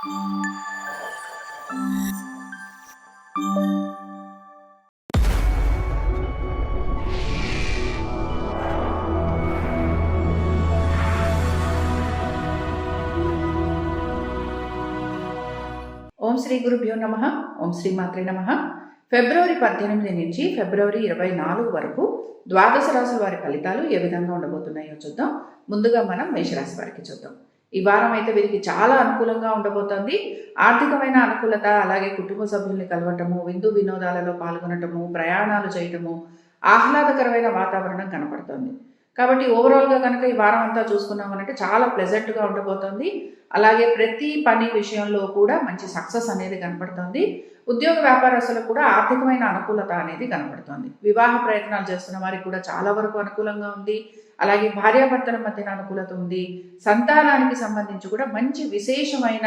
ఓం శ్రీ గురుభ్యో నమ. ఓం శ్రీ మాత్రే నమ. ఫిబ్రవరి పద్దెనిమిది నుంచి ఫిబ్రవరి ఇరవై నాలుగు వరకు ద్వాదశ రాశుల వారి ఫలితాలు ఏ విధంగా ఉండబోతున్నాయో చూద్దాం. ముందుగా మనం మేషరాశి వారికి చూద్దాం. ఈ వారం అయితే వీరికి చాలా అనుకూలంగా ఉండబోతోంది. ఆర్థికమైన అనుకూలత అలాగే కుటుంబ సభ్యుల్ని కలవటము విందు వినోదాలలో పాల్గొనటము ప్రయాణాలు చేయటము ఆహ్లాదకరమైన వాతావరణం కనపడుతోంది. కాబట్టి ఓవరాల్గా కనుక ఈ వారం అంతా చూసుకున్నామనంటే చాలా ప్లెజెంట్గా ఉండబోతోంది. అలాగే ప్రతి పని విషయంలో కూడా మంచి సక్సెస్ అనేది కనపడుతోంది. ఉద్యోగ వ్యాపారస్తులకు కూడా ఆర్థికమైన అనుకూలత అనేది కనపడుతోంది. వివాహ ప్రయత్నాలు చేస్తున్న వారికి కూడా చాలా వరకు అనుకూలంగా ఉంది. అలాగే భార్యాభర్తల మధ్యన అనుకూలత ఉంది. సంతానానికి సంబంధించి కూడా మంచి విశేషమైన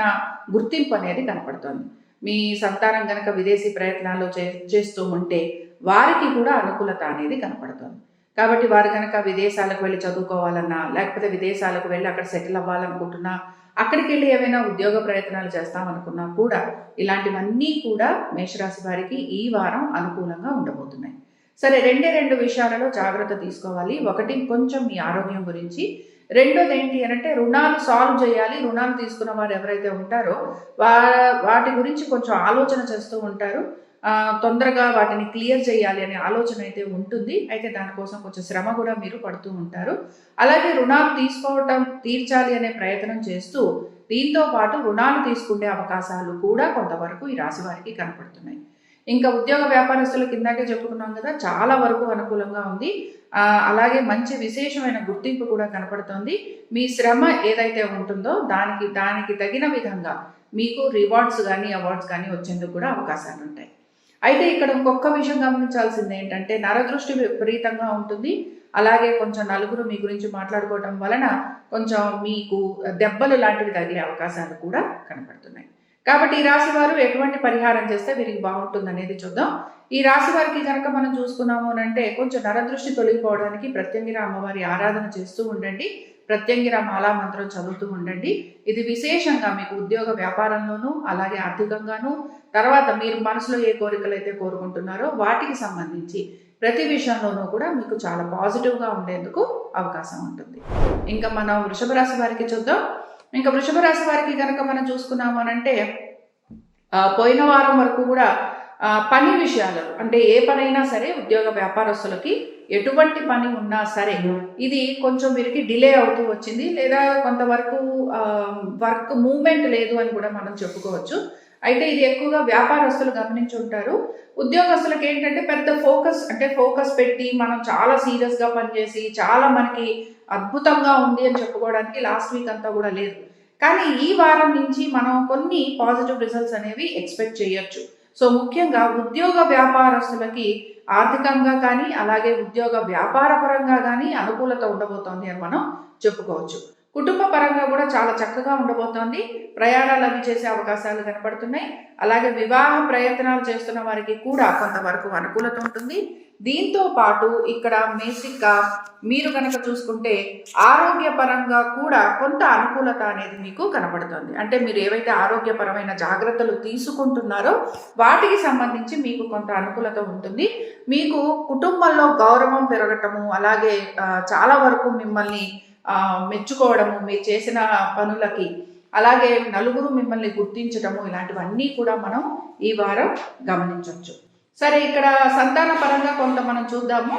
గుర్తింపు అనేది కనపడుతోంది. మీ సంతానం కనుక విదేశీ ప్రయత్నాలు చే చేస్తూ ఉంటే వారికి కూడా అనుకూలత అనేది కనపడుతోంది. కాబట్టి వారు కనుక విదేశాలకు వెళ్ళి చదువుకోవాలన్నా లేకపోతే విదేశాలకు వెళ్ళి అక్కడ సెటిల్ అవ్వాలనుకుంటున్నా అక్కడికి వెళ్ళి ఏమైనా ఉద్యోగ ప్రయత్నాలు చేస్తామనుకున్నా కూడా ఇలాంటివన్నీ కూడా మేషరాశి వారికి ఈ వారం అనుకూలంగా ఉండబోతున్నాయి. సరే రెండే రెండు విషయాలలో జాగ్రత్త తీసుకోవాలి. ఒకటి కొంచెం మీ ఆరోగ్యం గురించి. రెండోది ఏంటి అని అంటే రుణాలు సాల్వ్ చేయాలి. రుణాలు తీసుకున్న వారు ఎవరైతే ఉంటారో వా వాటి గురించి కొంచెం ఆలోచన చేస్తూ ఉంటారు. తొందరగా వాటిని క్లియర్ చేయాలి అనే ఆలోచన అయితే ఉంటుంది. అయితే దానికోసం కొంచెం శ్రమ కూడా మీరు పడుతూ ఉంటారు. అలాగే రుణాలు తీసుకోవటం తీర్చాలి అనే ప్రయత్నం చేస్తూ దీంతో పాటు రుణాలు తీసుకునే అవకాశాలు కూడా కొంతవరకు ఈ రాశి వారికి కనపడుతున్నాయి. ఇంకా ఉద్యోగ వ్యాపారస్తుల కిందకే చెప్పుకున్నాం కదా చాలా వరకు అనుకూలంగా ఉంది. అలాగే మంచి విశేషమైన గుర్తింపు కూడా కనపడుతోంది. మీ శ్రమ ఏదైతే ఉంటుందో దానికి దానికి తగిన విధంగా మీకు రివార్డ్స్ కానీ అవార్డ్స్ కానీ వచ్చేందుకు కూడా అవకాశాలు ఉంటాయి అయితే ఇక్కడ ఇంకొక విషయం గమనించాల్సింది ఏంటంటే నరదృష్టి విపరీతంగా ఉంటుంది. అలాగే కొంచెం నలుగురు మీ గురించి మాట్లాడుకోవడం వలన కొంచెం మీకు దెబ్బలు లాంటివి తగిలే అవకాశాలు కూడా కనపడుతున్నాయి. కాబట్టి ఈ రాశి వారు ఎటువంటి పరిహారం చేస్తే వీరికి బాగుంటుంది అనేది చూద్దాం. ఈ రాశి వారికి కనుక మనం చూసుకున్నాము అని అంటే కొంచెం నరదృష్టి తొలగిపోవడానికి ప్రత్యంగిర అమ్మవారి ఆరాధన చేస్తూ ఉండండి. ప్రత్యంగిర మాలా మంత్రం చదువుతూ ఉండండి. ఇది విశేషంగా మీకు ఉద్యోగ వ్యాపారంలోనూ అలాగే ఆర్థికంగాను తర్వాత మీరు మనసులో ఏ కోరికలు అయితే కోరుకుంటున్నారో వాటికి సంబంధించి ప్రతి విషయంలోనూ కూడా మీకు చాలా పాజిటివ్గా ఉండేందుకు అవకాశం ఉంటుంది. ఇంకా మనం వృషభ రాశి వారికి చూద్దాం. ఇంకా వృషభ రాశి వారికి కనుక మనం చూసుకున్నాము పోయిన వారం వరకు కూడా పని విషయాలు. అంటే ఏ పనైనా సరే ఉద్యోగ వ్యాపారస్తులకి ఎటువంటి పని ఉన్నా సరే ఇది కొంచెం వీరికి డిలే అవుతూ వచ్చింది. లేదా కొంతవరకు వర్క్ మూమెంట్ లేదు అని కూడా మనం చెప్పుకోవచ్చు. అయితే ఇది ఎక్కువగా వ్యాపారస్తులు గమనించి ఉంటారు ఉద్యోగస్తులకు ఏంటంటే పెద్ద ఫోకస్ అంటే ఫోకస్ పెట్టి మనం చాలా సీరియస్గా పనిచేసి చాలా మనకి అద్భుతంగా ఉంది అని చెప్పుకోవడానికి లాస్ట్ వీక్ అంతా కూడా లేదు. కానీ ఈ వారం నుంచి మనం కొన్ని పాజిటివ్ రిజల్ట్స్ అనేవి ఎక్స్పెక్ట్ చేయొచ్చు. సో ముఖ్యంగా ఉద్యోగ వ్యాపారస్తులకి ఆర్థికంగా కానీ అలాగే ఉద్యోగ వ్యాపార పరంగా కానీ అనుకూలత ఉండబోతోంది అని మనం చెప్పుకోవచ్చు. కుటుంబ పరంగా కూడా చాలా చక్కగా ఉండబోతోంది. ప్రయాణాలు అవి చేసే అవకాశాలు కనపడుతున్నాయి అలాగే వివాహ ప్రయత్నాలు చేస్తున్న వారికి కూడా కొంతవరకు అనుకూలత ఉంటుంది. దీంతో పాటు ఇక్కడ మేసిక్క మీరు కనుక చూసుకుంటే ఆరోగ్యపరంగా కూడా కొంత అనుకూలత అనేది మీకు కనబడుతుంది. అంటే మీరు ఏవైతే ఆరోగ్యపరమైన జాగ్రత్తలు తీసుకుంటున్నారో వాటికి సంబంధించి మీకు కొంత అనుకూలత ఉంటుంది. మీకు కుటుంబంలో గౌరవం పెరగటము అలాగే చాలా వరకు మిమ్మల్ని మెచ్చుకోవడము మీరు చేసిన పనులకి. అలాగే నలుగురు మిమ్మల్ని గుర్తించడము ఇలాంటివన్నీ కూడా మనం ఈ వారం గమనించవచ్చు సరే ఇక్కడ సంతాన పరంగా కొంత మనం చూద్దాము.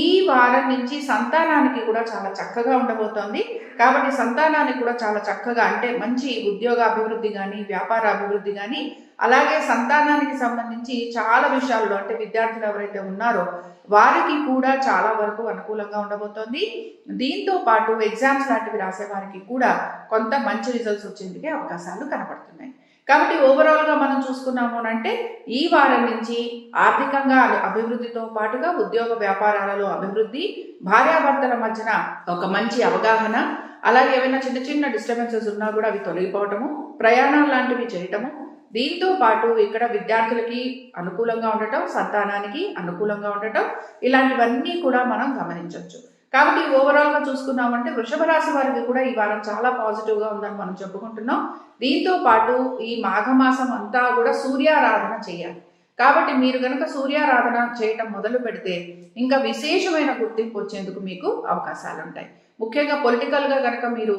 ఈ వారం నుంచి సంతానానికి కూడా చాలా చక్కగా ఉండబోతోంది. కాబట్టి సంతానానికి కూడా చాలా చక్కగా అంటే మంచి ఉద్యోగ అభివృద్ధి కానీ వ్యాపార అభివృద్ధి కానీ అలాగే సంతానానికి సంబంధించి చాలా విషయాల్లో అంటే విద్యార్థులు ఎవరైతే ఉన్నారో వారికి కూడా చాలా వరకు అనుకూలంగా ఉండబోతోంది. దీంతో పాటు ఎగ్జామ్స్ లాంటివి రాసే వారికి కూడా కొంత మంచి రిజల్ట్స్ వచ్చేందుకే అవకాశాలు కనపడుతున్నాయి కాబట్టి ఓవరాల్గా మనం చూసుకున్నాము అంటే ఈ వారం నుంచి ఆర్థికంగా అభివృద్ధితో పాటుగా ఉద్యోగ వ్యాపారాలలో అభివృద్ధి భార్యాభర్తల మధ్యన ఒక మంచి అవగాహన అలాగే ఏమైనా చిన్న చిన్న డిస్టర్బెన్సెస్ ఉన్నా కూడా అవి తొలగిపోవటము ప్రయాణాలు లాంటివి చేయటము దీంతో పాటు ఇక్కడ విద్యార్థులకి అనుకూలంగా ఉండటం సంతానానికి అనుకూలంగా ఉండటం ఇలాంటివన్నీ కూడా మనం గమనించవచ్చు. కాబట్టి ఓవరాల్గా చూసుకున్నామంటే వృషభ రాశి వారికి కూడా ఈ వారం చాలా పాజిటివ్గా ఉందని మనం చెప్పుకుంటున్నాం. దీంతో పాటు ఈ మాఘమాసం అంతా కూడా సూర్యారాధన చేయాలి. కాబట్టి మీరు కనుక సూర్యారాధన చేయటం మొదలు పెడితే ఇంకా విశేషమైన గుర్తింపు వచ్చేందుకు మీకు అవకాశాలు ఉంటాయి ముఖ్యంగా పొలిటికల్గా కనుక మీరు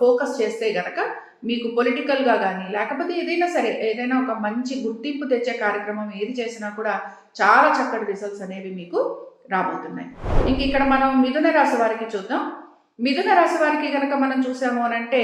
ఫోకస్ చేస్తే కనుక మీకు పొలిటికల్గా కానీ లేకపోతే ఏదైనా సరే ఏదైనా ఒక మంచి గుర్తింపు తెచ్చే కార్యక్రమం ఏది చేసినా కూడా చాలా చక్కటి రిజల్ట్స్ అనేవి మీకు రాబోతున్నాయి. ఇంక ఇక్కడ మనం మిథున రాశి వారికి చూద్దాం. మిథున రాశి వారికి కనుక మనం చూసాము అని అంటే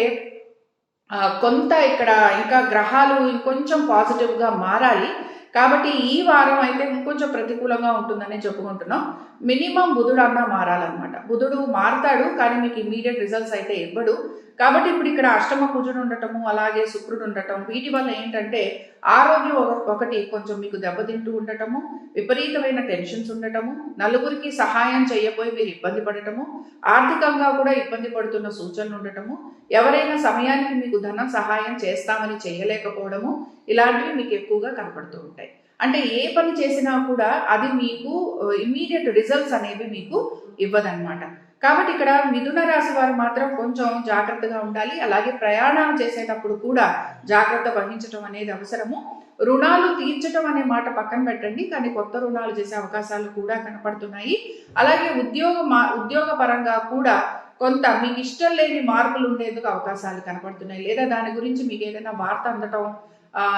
కొంత ఇక్కడ ఇంకా గ్రహాలు ఇంకొంచెం పాజిటివ్గా మారాలి. కాబట్టి ఈ వారం అయితే ఇంకొంచెం ప్రతికూలంగా ఉంటుందని చెప్పుకుంటున్నాం. మినిమం బుధుడు అన్నా మారాలన్నమాట. బుధుడు మారతాడు కానీ మీకు ఇమీడియట్ రిజల్ట్స్ అయితే ఇవ్వడు. కాబట్టి ఇప్పుడు ఇక్కడ అష్టమ కుజుడు ఉండటము అలాగే శుక్రుడు ఉండటం వీటి వల్ల ఏంటంటే ఆరోగ్యం ఒకటి కొంచెం మీకు దెబ్బతింటూ ఉండటము విపరీతమైన టెన్షన్స్ ఉండటము నలుగురికి సహాయం చేయబోయి మీరు ఇబ్బంది పడటము ఆర్థికంగా కూడా ఇబ్బంది పడుతున్న సూచనలు ఉండటము ఎవరైనా సమయానికి మీకు ధనం సహాయం చేస్తామని చేయలేకపోవడము ఇలాంటివి మీకు ఎక్కువగా కనపడుతూ ఉంటాయి. అంటే ఏ పని చేసినా కూడా అది మీకు uh, ఇమీడియట్ రిజల్ట్స్ అనేవి మీకు ఇవ్వదన్నమాట. కాబట్టి ఇక్కడ మిథున రాశి వారు మాత్రం కొంచెం జాగ్రత్తగా ఉండాలి. అలాగే ప్రయాణాలు చేసేటప్పుడు కూడా జాగ్రత్త వహించడం అనేది అవసరము. రుణాలు తీర్చడం అనే మాట పక్కన పెట్టండి. కానీ కొత్త రుణాలు చేసే అవకాశాలు కూడా కనపడుతున్నాయి. అలాగే ఉద్యోగ మా ఉద్యోగ పరంగా కూడా కొంత మీకు ఇష్టం లేని మార్పులు ఉండేందుకు అవకాశాలు కనపడుతున్నాయి. లేదా దాని గురించి మీకు ఏదైనా వార్త అందటం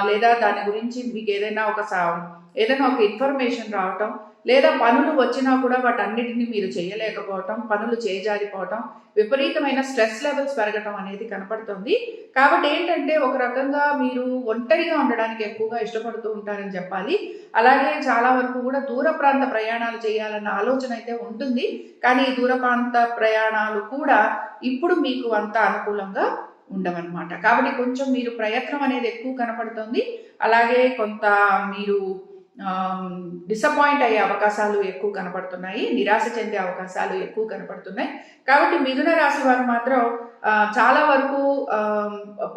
లేదా దాని గురించి మీకు ఏదైనా ఒక సా- ఏదైనా ఒక ఇన్ఫర్మేషన్ రావటం లేదా పనులు వచ్చినా కూడా వాటన్నిటిని మీరు చేయలేకపోవటం పనులు చేజారిపోవటం విపరీతమైన స్ట్రెస్ లెవెల్స్ పెరగటం అనేది కనపడుతుంది. కాబట్టి ఏంటంటే ఒక రకంగా మీరు ఒంటరిగా ఉండడానికి ఎక్కువగా ఇష్టపడుతూ ఉంటారని చెప్పాలి. అలాగే చాలా వరకు కూడా దూర ప్రాంత ప్రయాణాలు చేయాలన్న ఆలోచన అయితే ఉంటుంది. కానీ ఈ దూర ప్రాంత ప్రయాణాలు కూడా ఇప్పుడు మీకు అంత అనుకూలంగా ఉండవన్నమాట. కాబట్టి కొంచెం మీరు ప్రయత్నం అనేది ఎక్కువ కనపడుతుంది. అలాగే కొంత మీరు డిసప్పాయింట్ అయ్యే అవకాశాలు ఎక్కువ కనపడుతున్నాయి నిరాశ చెందే అవకాశాలు ఎక్కువ కనపడుతున్నాయి. కాబట్టి మిథున రాశి వారు మాత్రం చాలా వరకు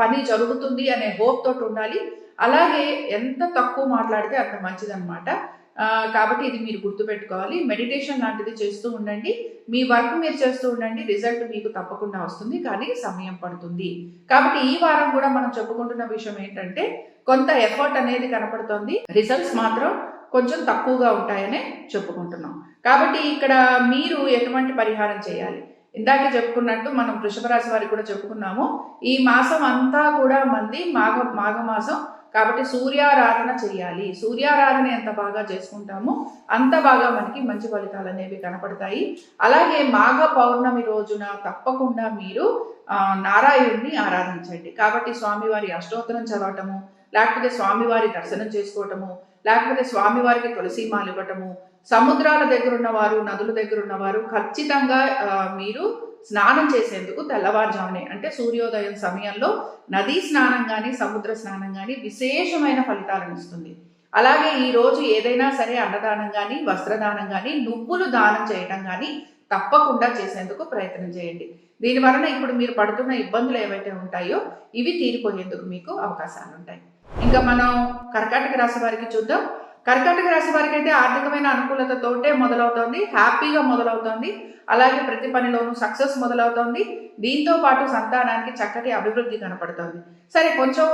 పని జరుగుతుంది అనే హోప్ తోటి ఉండాలి. అలాగే ఎంత తక్కువ మాట్లాడితే అంత మంచిదన్నమాట. కాబట్టి ఇది మీరు గుర్తుపెట్టుకోవాలి. మెడిటేషన్ లాంటిది చేస్తూ ఉండండి. మీ వర్క్ మీరు చేస్తూ ఉండండి. రిజల్ట్ మీకు తప్పకుండా వస్తుంది. కానీ సమయం పడుతుంది. కాబట్టి ఈ వారం కూడా మనం చెప్పుకుంటున్న విషయం ఏంటంటే కొంత ఎఫర్ట్ అనేది కనపడుతోంది. రిజల్ట్స్ మాత్రం కొంచెం తక్కువగా ఉంటాయనే చెప్పుకుంటున్నాం. కాబట్టి ఇక్కడ మీరు ఎటువంటి పరిహారం చేయాలి? ఇందాక చెప్పుకున్నట్టు మనం వృషభ రాశి వారికి కూడా చెప్పుకున్నాము. ఈ మాసం అంతా కూడా మంది మాఘ మాఘమాసం కాబట్టి సూర్యారాధన చేయాలి. సూర్యారాధన ఎంత బాగా చేసుకుంటామో అంత బాగా మనకి మంచి ఫలితాలు అనేవి కనపడతాయి. అలాగే మాఘ పౌర్ణమి రోజున తప్పకుండా మీరు నారాయణుడిని ఆరాధించండి. కాబట్టి స్వామివారి అష్టోత్తరం చదవటము లేకపోతే స్వామివారి దర్శనం చేసుకోవటము లేకపోతే స్వామివారికి తులసి ఇవ్వటము సముద్రాల దగ్గర ఉన్నవారు నదుల దగ్గర ఉన్నవారు ఖచ్చితంగా మీరు స్నానం చేసేందుకు తెల్లవారుజామునే అంటే సూర్యోదయం సమయంలో నదీ స్నానం కానీ సముద్ర స్నానం కానీ విశేషమైన ఫలితాలను ఇస్తుంది. అలాగే ఈ రోజు ఏదైనా సరే అన్నదానం కానీ వస్త్రదానం కానీ నువ్వులు దానం చేయటం కానీ తప్పకుండా చేసేందుకు ప్రయత్నం చేయండి. దీని వలన ఇప్పుడు మీరు పడుతున్న ఇబ్బందులు ఏవైతే ఉంటాయో ఇవి తీరిపోయేందుకు మీకు అవకాశాలు ఉంటాయి ఇంకా మనం కర్కాటక రాశి వారికి చూద్దాం. కర్కాటక రాశి వారికి అయితే ఆర్థికమైన అనుకూలతతోటే మొదలవుతోంది. హ్యాపీగా మొదలవుతోంది. అలాగే ప్రతి పనిలోనూ సక్సెస్ మొదలవుతోంది. దీంతో పాటు సంతానానికి చక్కటి అభివృద్ధి కనపడుతోంది. సరే కొంచెం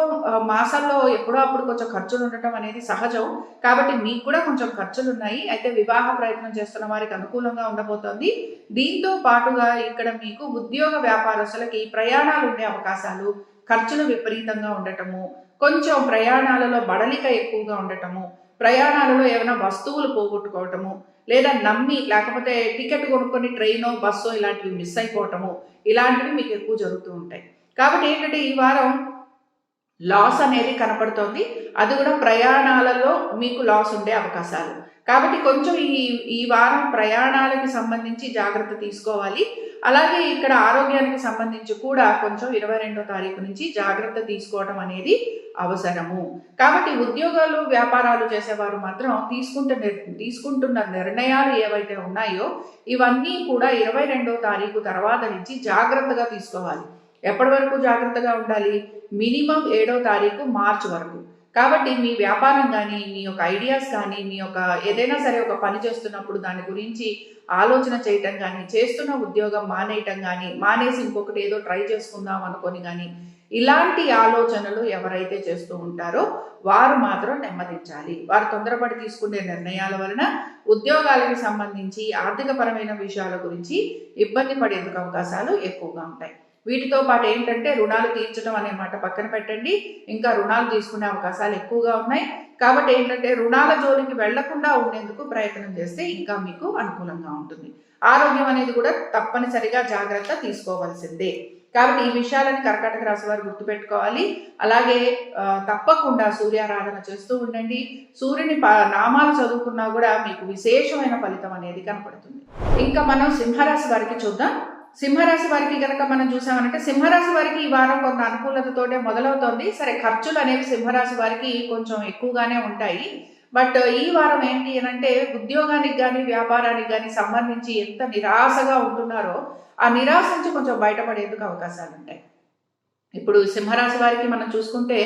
మాసంలో ఎప్పుడో అప్పుడు కొంచెం ఖర్చులు ఉండటం అనేది సహజం. కాబట్టి మీకు కూడా కొంచెం ఖర్చులు ఉన్నాయి అయితే వివాహ ప్రయత్నం చేస్తున్న వారికి అనుకూలంగా ఉండబోతోంది. దీంతో పాటుగా ఇక్కడ మీకు ఉద్యోగ వ్యాపారస్తులకి ప్రయాణాలు ఉండే అవకాశాలు ఖర్చులు విపరీతంగా ఉండటము కొంచెం ప్రయాణాలలో బడలిక ఎక్కువగా ఉండటము ప్రయాణాలలో ఏమైనా వస్తువులు పోగొట్టుకోవటము లేదా నమ్మి లేకపోతే టికెట్ కొనుక్కొని ట్రైనో బస్సో ఇలాంటివి మిస్ అయిపోవటము ఇలాంటివి మీకు ఎక్కువ జరుగుతూ ఉంటాయి. కాబట్టి ఏంటంటే ఈ వారం లాస్ అనేది కనపడుతోంది. అది కూడా ప్రయాణాలలో మీకు లాస్ ఉండే అవకాశాలు. కాబట్టి కొంచెం ఈ ఈ వారం ప్రయాణాలకి సంబంధించి జాగ్రత్త తీసుకోవాలి. అలాగే ఇక్కడ ఆరోగ్యానికి సంబంధించి కూడా కొంచెం ఇరవై రెండో తారీఖు నుంచి జాగ్రత్త తీసుకోవడం అనేది అవసరము. కాబట్టి ఉద్యోగాలు వ్యాపారాలు చేసేవారు మాత్రం తీసుకుంటున్న నిర్- తీసుకుంటున్న నిర్ణయాలు ఏవైతే ఉన్నాయో ఇవన్నీ కూడా ఇరవై రెండో తారీఖు తర్వాత నుంచి జాగ్రత్తగా తీసుకోవాలి. ఎప్పటి వరకు జాగ్రత్తగా ఉండాలి? మినిమం ఏడో తారీఖు మార్చ్ వరకు. కాబట్టి మీ వ్యాపారం కానీ మీ యొక్క ఐడియాస్ కానీ మీ యొక్క ఏదైనా సరే ఒక పని చేస్తున్నప్పుడు దాని గురించి ఆలోచన చేయటం కానీ చేస్తున్న ఉద్యోగం మానేయటం కానీ మానేసి ఇంకొకటి ఏదో ట్రై చేసుకుందాం అనుకొని కానీ ఇలాంటి ఆలోచనలు ఎవరైతే చేస్తూ ఉంటారో వారు మాత్రం నెమ్మదించాలి. వారు తొందరపడి తీసుకునే నిర్ణయాల వలన ఉద్యోగాలకు సంబంధించి ఆర్థికపరమైన విషయాల గురించి ఇబ్బంది పడేందుకు అవకాశాలు ఎక్కువగా ఉంటాయి. వీటితో పాటు ఏంటంటే రుణాలు తీర్చడం అనే మాట పక్కన పెట్టండి. ఇంకా రుణాలు తీసుకునే అవకాశాలు ఎక్కువగా ఉన్నాయి. కాబట్టి ఏంటంటే రుణాల జోలికి వెళ్ళకుండా ఉండేందుకు ప్రయత్నం చేస్తే ఇంకా మీకు అనుకూలంగా ఉంటుంది. ఆరోగ్యం అనేది కూడా తప్పనిసరిగా జాగ్రత్త తీసుకోవాల్సిందే. కాబట్టి ఈ విషయాలని కర్కాటక రాశి వారు గుర్తుపెట్టుకోవాలి. అలాగే తప్పకుండా సూర్యారాధన చేస్తూ ఉండండి. సూర్యుని నామాలు చదువుకున్నా కూడా మీకు విశేషమైన ఫలితం అనేది కనపడుతుంది. ఇంకా మనం సింహరాశి వారికి చూద్దాం. సింహరాశి వారికి గనక మనం చూసామనంటే సింహరాశి వారికి ఈ వారం కొంత అనుకూలతతోటే మొదలవుతోంది. సరే ఖర్చులు అనేవి సింహరాశి వారికి కొంచెం ఎక్కువగానే ఉంటాయి. బట్ ఈ వారం ఏంటి అని అంటే ఉద్యోగానికి కానీ వ్యాపారానికి కానీ సంబంధించి ఎంత నిరాశగా ఉంటున్నారో ఆ నిరాశ నుంచి కొంచెం బయటపడేందుకు అవకాశాలు ఉంటాయి. ఇప్పుడు సింహరాశి వారికి మనం చూసుకుంటే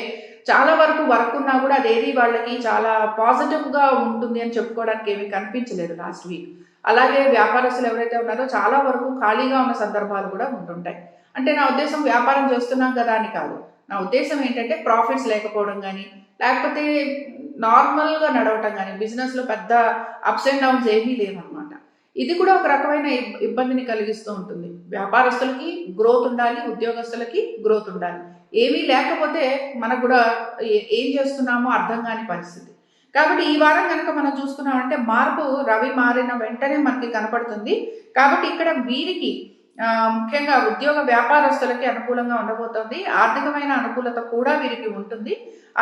చాలా వరకు వర్క్ ఉన్నా కూడా అదేది వాళ్ళకి చాలా పాజిటివ్గా ఉంటుంది అని చెప్పుకోవడానికి ఏమీ కనిపించలేదు లాస్ట్ వీక్. అలాగే వ్యాపారస్తులు ఎవరైతే ఉన్నారో చాలా వరకు ఖాళీగా ఉన్న సందర్భాలు కూడా ఉంటుంటాయి. అంటే నా ఉద్దేశం వ్యాపారం చేస్తున్నాం కదా అని కాదు. నా ఉద్దేశం ఏంటంటే ప్రాఫిట్స్ లేకపోవడం కానీ లేకపోతే నార్మల్గా నడవటం కానీ బిజినెస్లో పెద్ద అప్స్ అండ్ డౌన్స్ ఏమీ లేవన్నమాట. ఇది కూడా ఒక రకమైన ఇబ్బందిని కలిగిస్తూ ఉంటుంది. వ్యాపారస్తులకి గ్రోత్ ఉండాలి ఉద్యోగస్తులకి గ్రోత్ ఉండాలి. ఏమీ లేకపోతే మనకు కూడా ఏం చేస్తున్నామో అర్థం కాని పరిస్థితి. కాబట్టి ఈ వారం కనుక మనం చూసుకున్నామంటే మార్పు రవి మారిన వెంటనే మనకి కనపడుతుంది. కాబట్టి ఇక్కడ వీరికి ముఖ్యంగా ఉద్యోగ వ్యాపారస్తులకి అనుకూలంగా ఉండబోతోంది. ఆర్థికమైన అనుకూలత కూడా వీరికి ఉంటుంది.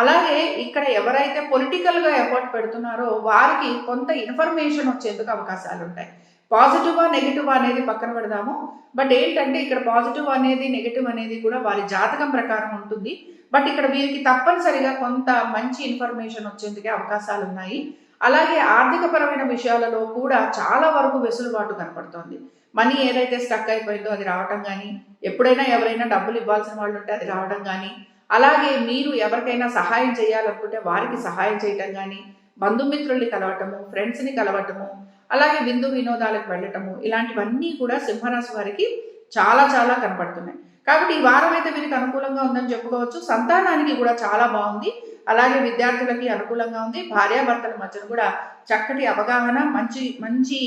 అలాగే ఇక్కడ ఎవరైతే పొలిటికల్గా ఎఫర్ట్ పెడుతున్నారో వారికి కొంత ఇన్ఫర్మేషన్ వచ్చేందుకు అవకాశాలు ఉంటాయి పాజిటివా నెగిటివా అనేది పక్కన పెడదాము. బట్ ఏంటంటే ఇక్కడ పాజిటివ్ అనేది నెగిటివ్ అనేది కూడా వారి జాతకం ప్రకారం ఉంటుంది. బట్ ఇక్కడ వీరికి తప్పనిసరిగా కొంత మంచి ఇన్ఫర్మేషన్ వచ్చేందుకే అవకాశాలు ఉన్నాయి. అలాగే ఆర్థికపరమైన విషయాలలో కూడా చాలా వరకు వెసులుబాటు కనపడుతోంది. మనీ ఏదైతే స్టక్ అయిపోయిందో అది రావటం కానీ ఎప్పుడైనా ఎవరైనా డబ్బులు ఇవ్వాల్సిన వాళ్ళు ఉంటే అది రావడం కానీ అలాగే మీరు ఎవరికైనా సహాయం చేయాలనుకుంటే వారికి సహాయం చేయటం కానీ బంధుమిత్రుల్ని కలవటము ఫ్రెండ్స్ని కలవటము అలాగే విందు వినోదాలకు వెళ్ళటము ఇలాంటివన్నీ కూడా సింహరాశి వారికి చాలా చాలా కనపడుతున్నాయి. కాబట్టి ఈ వారం అయితే వీరికి అనుకూలంగా ఉందని చెప్పుకోవచ్చు. సంతానానికి కూడా చాలా బాగుంది. అలాగే విద్యార్థులకి అనుకూలంగా ఉంది. భార్యాభర్తల మధ్యన కూడా చక్కటి అవగాహన మంచి మంచి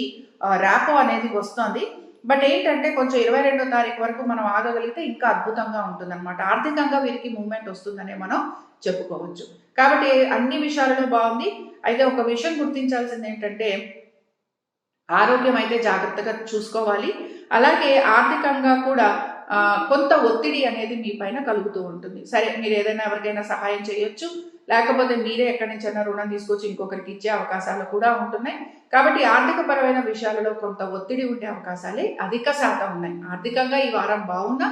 ర్యాపో అనేది వస్తుంది. బట్ ఏంటంటే కొంచెం ఇరవై రెండో తారీఖు వరకు మనం ఆగగలిగితే ఇంకా అద్భుతంగా ఉంటుందన్నమాట. ఆర్థికంగా వీరికి మూమెంట్ వస్తుందనే మనం చెప్పుకోవచ్చు. కాబట్టి అన్ని విషయాలలో బాగుంది. అయితే ఒక విషయం గుర్తించాల్సింది ఏంటంటే ఆరోగ్యం అయితే జాగ్రత్తగా చూసుకోవాలి. అలాగే ఆర్థికంగా కూడా కొంత ఒత్తిడి అనేది మీ పైన కలుగుతూ ఉంటుంది. సరే మీరు ఏదైనా ఎవరికైనా సహాయం చేయొచ్చు. లేకపోతే మీరే ఎక్కడి నుంచైనా రుణం తీసుకొచ్చి ఇంకొకరికి ఇచ్చే అవకాశాలు కూడా ఉంటున్నాయి. కాబట్టి ఆర్థికపరమైన విషయాలలో కొంత ఒత్తిడి ఉండే అవకాశాలే అధిక శాతం ఉన్నాయి. ఆర్థికంగా ఈ వారం బాగున్నా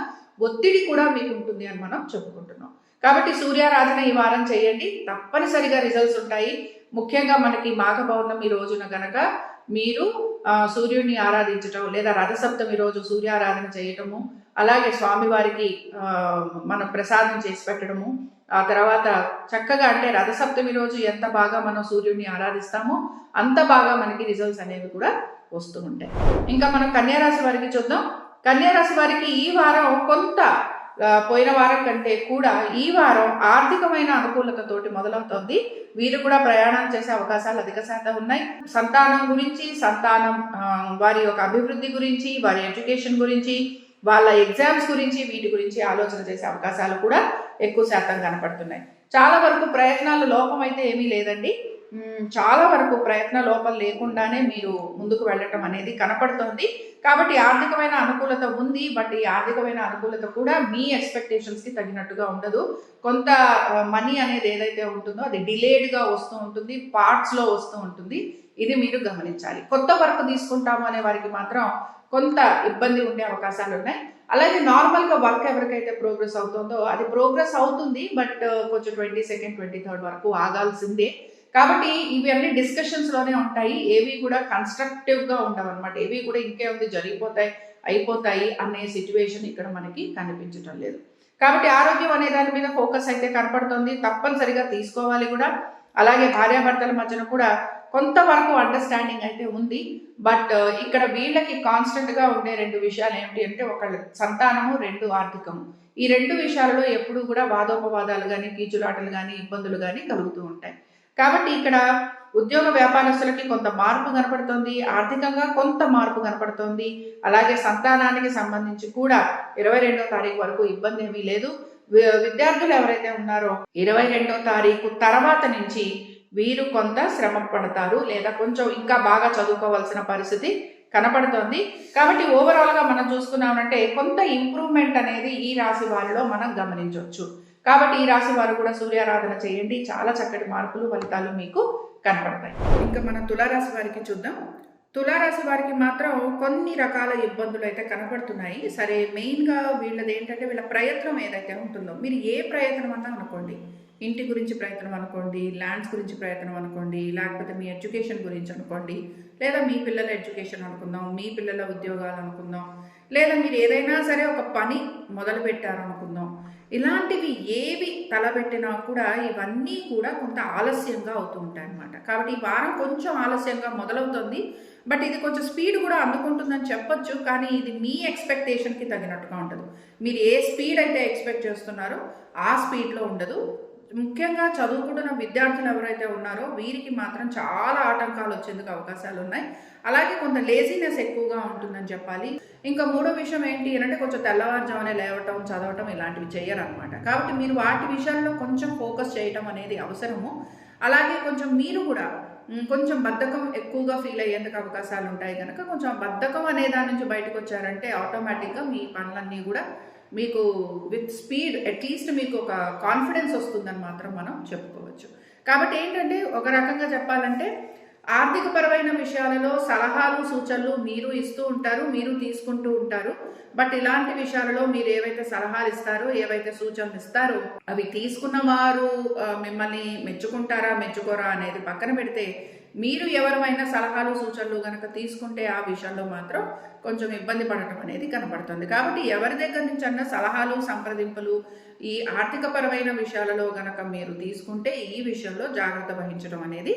ఒత్తిడి కూడా మీకు ఉంటుంది అని మనం చెప్పుకుంటున్నాం. కాబట్టి సూర్యారాధన ఈ వారం చేయండి. తప్పనిసరిగా రిజల్ట్స్ ఉంటాయి. ముఖ్యంగా మనకి మాఘ పౌర్ణమి రోజున గనక మీరు సూర్యుడిని ఆరాధించటం లేదా రథసప్తమి రోజు సూర్యారాధన చేయటము అలాగే స్వామివారికి మనం ప్రసాదం చేసి పెట్టడము ఆ తర్వాత చక్కగా అంటే రథసప్తమి రోజు ఎంత బాగా మనం సూర్యుడిని ఆరాధిస్తామో అంత బాగా మనకి రిజల్ట్స్ అనేవి కూడా వస్తూ ఉంటాయి. ఇంకా మనం కన్యారాశి వారికి చూద్దాం. కన్యారాశి వారికి ఈ వారం కొంత పోయిన వారం కంటే కూడా ఈ వారం ఆర్థికమైన అనుకూలతతోటి మొదలవుతోంది. వీరు కూడా ప్రయాణం చేసే అవకాశాలు అధిక శాతం ఉన్నాయి. సంతానం గురించి సంతానం వారి యొక్క అభివృద్ధి గురించి వారి ఎడ్యుకేషన్ గురించి వాళ్ళ ఎగ్జామ్స్ గురించి వీటి గురించి ఆలోచన చేసే అవకాశాలు కూడా ఎక్కువ శాతం కనపడుతున్నాయి. చాలా వరకు ప్రయత్నాల లోపం అయితే ఏమీ లేదండి. చాలా వరకు ప్రయత్న లోపం లేకుండానే మీరు ముందుకు వెళ్ళటం అనేది కనపడుతోంది. కాబట్టి ఆర్థికమైన అనుకూలత ఉంది బట్ ఈ ఆర్థికమైన అనుకూలత కూడా మీ ఎక్స్పెక్టేషన్స్కి తగినట్టుగా ఉండదు. కొంత మనీ అనేది ఏదైతే ఉంటుందో అది డిలేడ్గా వస్తూ ఉంటుంది పార్ట్స్లో వస్తూ ఉంటుంది. ఇది మీరు గమనించాలి. కొత్త వర్క్ తీసుకుంటాము అనే వారికి మాత్రం కొంత ఇబ్బంది ఉండే అవకాశాలు ఉన్నాయి. అలాగే నార్మల్గా వర్క్ ఎవరికైతే ప్రోగ్రెస్ అవుతుందో అది ప్రోగ్రెస్ అవుతుంది బట్ కొంచెం ట్వంటీ సెకండ్ ట్వంటీ థర్డ్ వరకు ఆగాల్సిందే. కాబట్టి ఇవన్నీ డిస్కషన్స్లోనే ఉంటాయి. ఏవి కూడా కన్స్ట్రక్టివ్గా ఉండవు అనమాట ఏవి కూడా ఇంకేముంది జరిగిపోతాయి అయిపోతాయి అనే సిచ్యువేషన్ ఇక్కడ మనకి కనిపించటం లేదు. కాబట్టి ఆరోగ్యం అనే దాని మీద ఫోకస్ అయితే కనపడుతుంది. తప్పనిసరిగా తీసుకోవాలి కూడా. అలాగే భార్యాభర్తల మధ్యన కూడా కొంతవరకు అండర్స్టాండింగ్ అయితే ఉంది. బట్ uh, ఇక్కడ వీళ్ళకి కాన్స్టెంట్గా ఉండే రెండు విషయాలు ఏమిటి అంటే ఒక సంతానము రెండు ఆర్థికము. ఈ రెండు విషయాలలో ఎప్పుడూ కూడా వాదోపవాదాలు కానీ కీచులాటలు కానీ ఇబ్బందులు కానీ కలుగుతూ ఉంటాయి. కాబట్టి ఇక్కడ ఉద్యోగ వ్యాపారస్తులకి కొంత మార్పు కనపడుతుంది ఆర్థికంగా కొంత మార్పు కనపడుతోంది. అలాగే సంతానానికి సంబంధించి కూడా ఇరవై రెండో తారీఖు వరకు ఇబ్బంది ఏమీ లేదు. విద్యార్థులు ఎవరైతే ఉన్నారో ఇరవై రెండో తారీఖు తర్వాత నుంచి వీరు కొంత శ్రమ పడతారు లేదా కొంచెం ఇంకా బాగా చదువుకోవాల్సిన పరిస్థితి కనపడుతోంది. కాబట్టి ఓవరాల్గా మనం చూసుకున్నామంటే కొంత ఇంప్రూవ్మెంట్ అనేది ఈ రాశి వారిలో మనం గమనించవచ్చు కాబట్టి ఈ రాశి వారు కూడా సూర్యారాధన చేయండి. చాలా చక్కటి మార్పులు ఫలితాలు మీకు కనపడతాయి. ఇంకా మనం తులారాశి వారికి చూద్దాం. తులారాశి వారికి మాత్రం కొన్ని రకాల ఇబ్బందులు అయితే కనపడుతున్నాయి. సరే మెయిన్గా వీళ్ళది ఏంటంటే వీళ్ళ ప్రయత్నం ఏదైతే ఉంటుందో మీరు ఏ ప్రయత్నం అన్నా అనుకోండి. ఇంటి గురించి ప్రయత్నం అనుకోండి ల్యాండ్స్ గురించి ప్రయత్నం అనుకోండి లేకపోతే మీ ఎడ్యుకేషన్ గురించి అనుకోండి లేదా మీ పిల్లల ఎడ్యుకేషన్ అనుకుందాం మీ పిల్లల ఉద్యోగాలు అనుకుందాం లేదా మీరు ఏదైనా సరే ఒక పని మొదలు ఇలాంటివి ఏవి తలబెట్టినా కూడా ఇవన్నీ కూడా కొంత ఆలస్యంగా అవుతూ ఉంటాయి కాబట్టి ఈ వారం కొంచెం ఆలస్యంగా మొదలవుతుంది. బట్ ఇది కొంచెం స్పీడ్ కూడా అందుకుంటుందని చెప్పొచ్చు. కానీ ఇది మీ ఎక్స్పెక్టేషన్కి తగినట్టుగా ఉండదు. మీరు ఏ స్పీడ్ అయితే ఎక్స్పెక్ట్ చేస్తున్నారో ఆ స్పీడ్లో ఉండదు. ముఖ్యంగా చదువుకుంటున్న విద్యార్థులు ఎవరైతే ఉన్నారో వీరికి మాత్రం చాలా ఆటంకాలు వచ్చేందుకు అవకాశాలు ఉన్నాయి. అలాగే కొంత లేజీనెస్ ఎక్కువగా ఉంటుందని చెప్పాలి. ఇంకా మూడో విషయం ఏంటి అంటే కొంచెం తెల్లవారుజామునే లేవటం చదవటం ఇలాంటివి చేయరనమాట కాబట్టి మీరు వాటి విషయాల్లో కొంచెం ఫోకస్ చేయటం అనేది అవసరము. అలాగే కొంచెం మీరు కూడా కొంచెం బద్ధకం ఎక్కువగా ఫీల్ అయ్యేందుకు అవకాశాలు ఉంటాయి కనుక కొంచెం బద్ధకం అనే దాని నుంచి బయటకు వచ్చారంటే ఆటోమేటిక్గా మీ పనులన్నీ కూడా మీకు విత్ స్పీడ్ అట్లీస్ట్ మీకు ఒక కాన్ఫిడెన్స్ వస్తుందని మాత్రం మనం చెప్పుకోవచ్చు. కాబట్టి ఏంటంటే ఒక రకంగా చెప్పాలంటే ఆర్థికపరమైన విషయాలలో సలహాలు సూచనలు మీరు ఇస్తూ ఉంటారు మీరు తీసుకుంటూ ఉంటారు. బట్ ఇలాంటి విషయాలలో మీరు ఏవైతే సలహాలు ఇస్తారో ఏవైతే సూచనలు ఇస్తారో అవి తీసుకున్న వారు మిమ్మల్ని మెచ్చుకుంటారా మెచ్చుకోరా అనేది పక్కన పెడితే మీరు ఎవరైనా సలహాలు సూచనలు కనుక తీసుకుంటే ఆ విషయంలో మాత్రం కొంచెం ఇబ్బంది పడటం అనేది కనపడుతుంది కాబట్టి ఎవరి దగ్గర నుంచి అన్న సలహాలు సంప్రదింపులు ఈ ఆర్థికపరమైన విషయాలలో గనక మీరు తీసుకుంటే ఈ విషయంలో జాగ్రత్త వహించడం అనేది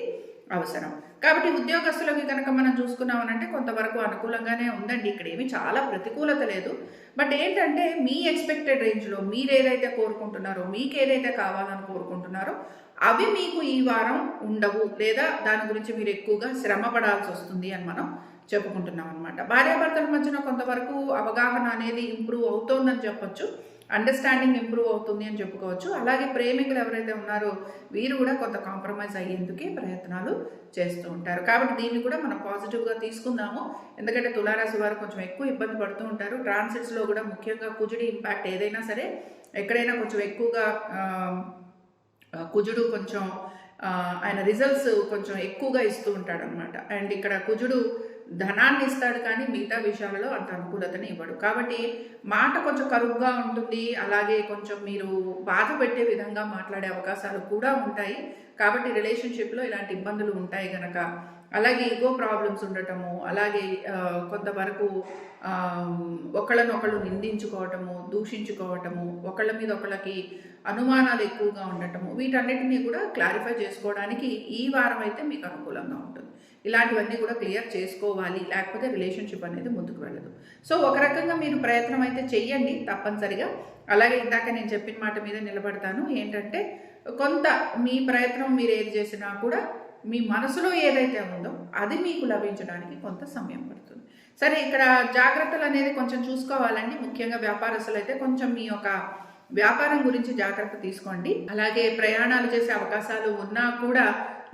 అవసరం. కాబట్టి ఉద్యోగస్తులకి కనుక మనం చూసుకున్నామనంటే కొంతవరకు అనుకూలంగానే ఉందండి. ఇక్కడ ఏమి చాలా ప్రతికూలత లేదు. బట్ ఏంటంటే మీ ఎక్స్పెక్టెడ్ రేంజ్లో మీరు ఏదైతే కోరుకుంటున్నారో మీకు ఏదైతే కావాలని కోరుకుంటున్నారో అవి మీకు ఈ వారం ఉండవు. లేదా దాని గురించి మీరు ఎక్కువగా శ్రమ పడాల్సి వస్తుంది అని మనం చెప్పుకుంటున్నాం అనమాట భార్యాభర్తల మధ్యన కొంతవరకు అవగాహన అనేది ఇంప్రూవ్ అవుతోందని చెప్పొచ్చు. అండర్స్టాండింగ్ ఇంప్రూవ్ అవుతుంది అని చెప్పుకోవచ్చు. అలాగే ప్రేమికులు ఎవరైతే ఉన్నారో వీరు కూడా కొంత కాంప్రమైజ్ అయ్యేందుకే ప్రయత్నాలు చేస్తూ ఉంటారు. కాబట్టి దీన్ని కూడా మనం పాజిటివ్గా తీసుకుందాము. ఎందుకంటే తులారాశి వారు కొంచెం ఎక్కువ ఇబ్బంది పడుతూ ఉంటారు. ట్రాన్సిట్స్లో కూడా ముఖ్యంగా కుజుడి ఇంపాక్ట్ ఏదైనా సరే ఎక్కడైనా కొంచెం ఎక్కువగా కుజుడు కొంచెం ఆయన రిజల్ట్స్ కొంచెం ఎక్కువగా ఇస్తూ ఉంటాడు అనమాట అండ్ ఇక్కడ కుజుడు ధనాన్ని ఇస్తాడు కానీ మిగతా విషయాలలో అంత అనుకూలతని ఇవ్వడు. కాబట్టి మాట కొంచెం కరుగ్గా ఉంటుంది. అలాగే కొంచెం మీరు బాధ పెట్టే విధంగా మాట్లాడే అవకాశాలు కూడా ఉంటాయి. కాబట్టి రిలేషన్షిప్లో ఇలాంటి ఇబ్బందులు ఉంటాయి కనుక అలాగే ఈగో ప్రాబ్లమ్స్ ఉండటము అలాగే కొంతవరకు ఒకళ్ళనొకళ్ళు నిందించుకోవటము దూషించుకోవటము ఒకళ్ళ మీద ఒకళ్ళకి అనుమానాలు ఎక్కువగా ఉండటము వీటన్నిటినీ కూడా క్లారిఫై చేసుకోవడానికి ఈ వారం అయితే మీకు అనుకూలంగా ఉంటుంది. ఇలాంటివన్నీ కూడా క్లియర్ చేసుకోవాలి. లేకపోతే రిలేషన్షిప్ అనేది ముందుకు వెళ్ళదు. సో ఒక రకంగా మీరు ప్రయత్నం అయితే చెయ్యండి తప్పనిసరిగా. అలాగే ఇందాక నేను చెప్పిన మాట మీద నిలబడతాను. ఏంటంటే కొంత మీ ప్రయత్నం మీరు ఏది చేసినా కూడా మీ మనసులో ఏదైతే ఉందో అది మీకు లభించడానికి కొంత సమయం పడుతుంది. సరే ఇక్కడ జాగ్రత్తలు అనేది కొంచెం చూసుకోవాలండి. ముఖ్యంగా వ్యాపారస్తులు అయితే కొంచెం మీ యొక్క వ్యాపారం గురించి జాగ్రత్త తీసుకోండి. అలాగే ప్రయాణాలు చేసే అవకాశాలు ఉన్నా కూడా